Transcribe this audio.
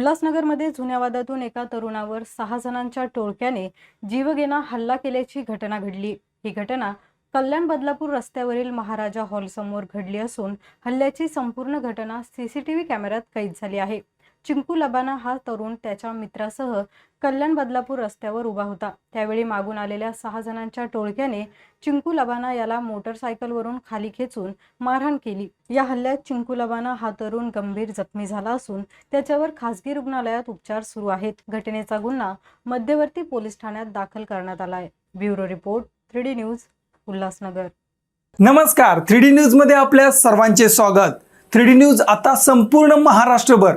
उल्हासनगरमध्ये जुन्या वादातून एका तरुणावर सहा जणांच्या टोळक्याने जीवघेणा हल्ला केल्याची घटना घडली. ही घटना कल्याण बदलापूर रस्त्यावरील महाराजा हॉलसमोर घडली असून हल्ल्याची संपूर्ण घटना सीसीटीव्ही कॅमेऱ्यात कैद झाली आहे. चिंकू लबाना हा तरुण त्याच्या मित्रासह कल्याण बदलापूर रस्त्यावर उभा होता. त्यावेळी मागून आलेल्या सहा जणांच्या टोळक्याने चिंकू लबाना याला मोटरसायकलवरून खाली खेचून मारहाण केली. या हल्ल्यात चिंकू लबाना हा तरुण गंभीर जखमी झाला असून त्याच्यावर खासगी रुग्णालयात उपचार सुरू आहेत. घटनेचा गुन्हा मध्यवर्ती पोलीस ठाण्यात दाखल करण्यात आला आहे bureau report three D news Ulhasnagar. नमस्कार. थ्री डी न्यूजमध्ये आपल्या सर्वांचे स्वागत. थ्री डी न्यूज आता संपूर्ण महाराष्ट्रभर